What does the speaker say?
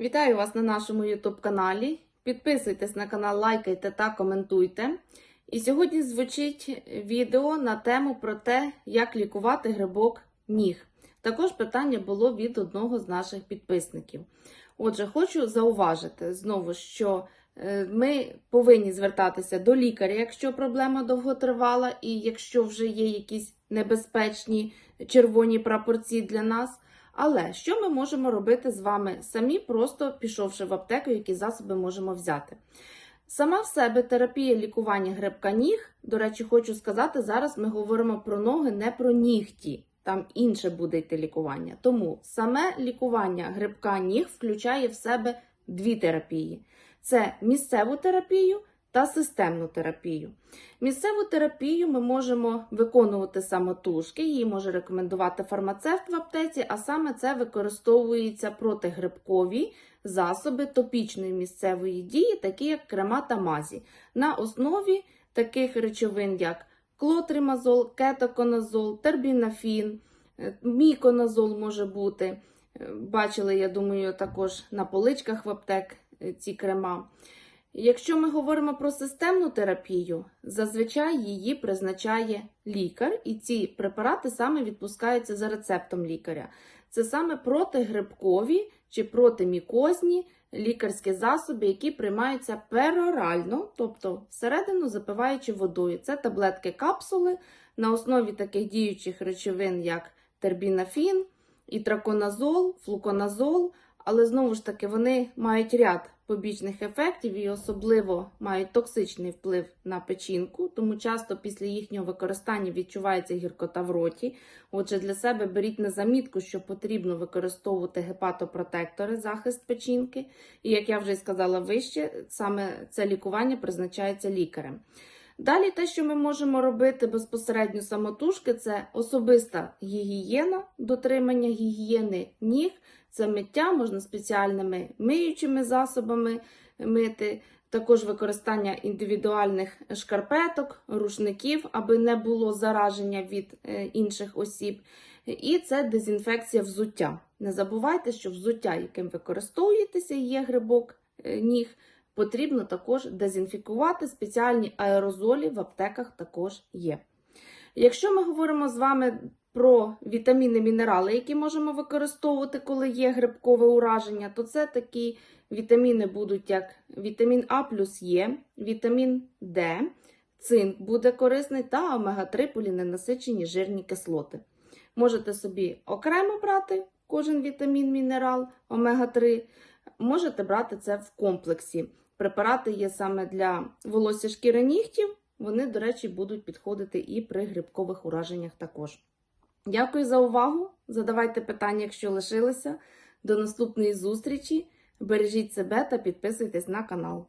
Вітаю вас на нашому YouTube каналі. Підписуйтесь на канал, лайкайте та коментуйте. І сьогодні звучить відео на тему про те, як лікувати грибок ніг. Також питання було від одного з наших підписників. Отже, хочу зауважити знову, що е, ми повинні звертатися до лікаря, якщо проблема довготривала, і якщо вже є якісь небезпечні червоні прапорці для нас. Але що ми можемо робити з вами самі, просто пішовши в аптеку, які засоби можемо взяти? Сама в себе терапія лікування грибка ніг. До речі, хочу сказати, зараз ми говоримо про ноги, не про нігті. Там інше буде йти лікування. Тому саме лікування грибка ніг включає в себе дві терапії: це місцеву терапію та системну терапію. Місцеву терапію ми можемо виконувати самотужки, її може рекомендувати фармацевт в аптеці, а саме це використовуються протигрибкові засоби топічної місцевої дії, такі як крема та мазі, на основі таких речовин, як клотримазол, кетоконазол, тербінафін, е, міконазол може бути. Е, Бачили, я думаю, також на поличках в аптек е, ці крема. Якщо ми говоримо про системну терапію, зазвичай її призначає лікар, і ці препарати саме відпускаються за рецептом лікаря. Це саме протигрибкові чи протимікозні лікарські засоби, які приймаються перорально, тобто всередину запиваючи водою. Це таблетки капсули на основі таких діючих речовин, як тербінафін, ітраконазол, флуконазол. Але знову ж таки вони мають ряд побічних ефектів і особливо мають токсичний вплив на печінку, тому часто після їхнього використання відчувається гіркота в роті. Отже, для себе беріть на замітку, що потрібно використовувати гепатопротектори, захист печінки. І як я вже сказала вище, саме це лікування призначається лікарем. Далі те, що ми можемо робити безпосередньо самотужки, це особиста гігієна, дотримання гігієни ніг, це миття, можна спеціальними миючими засобами мити, також використання індивідуальних шкарпеток, рушників, аби не було зараження від е, інших осіб. І це дезінфекція взуття. Не забувайте, що взуття, яким використовуєтеся, є грибок е, ніг. Потрібно також дезінфікувати спеціальні аерозолі в аптеках також є. Якщо ми говоримо з вами про вітаміни, мінерали, які можемо використовувати, коли є грибкове ураження, то це такі вітаміни будуть як вітамін А плюс Є, вітамін Д, цинк буде корисний та омега-3 поліненасичені жирні кислоти. Можете собі окремо брати кожен вітамін, мінерал, омега-3, можете брати це в комплексі. Препарати є саме для волосся шкіри нігтів. Вони, до речі, будуть підходити і при грибкових ураженнях також. Дякую за увагу. Задавайте питання, якщо лишилися. До наступної зустрічі. Бережіть себе та підписуйтесь на канал.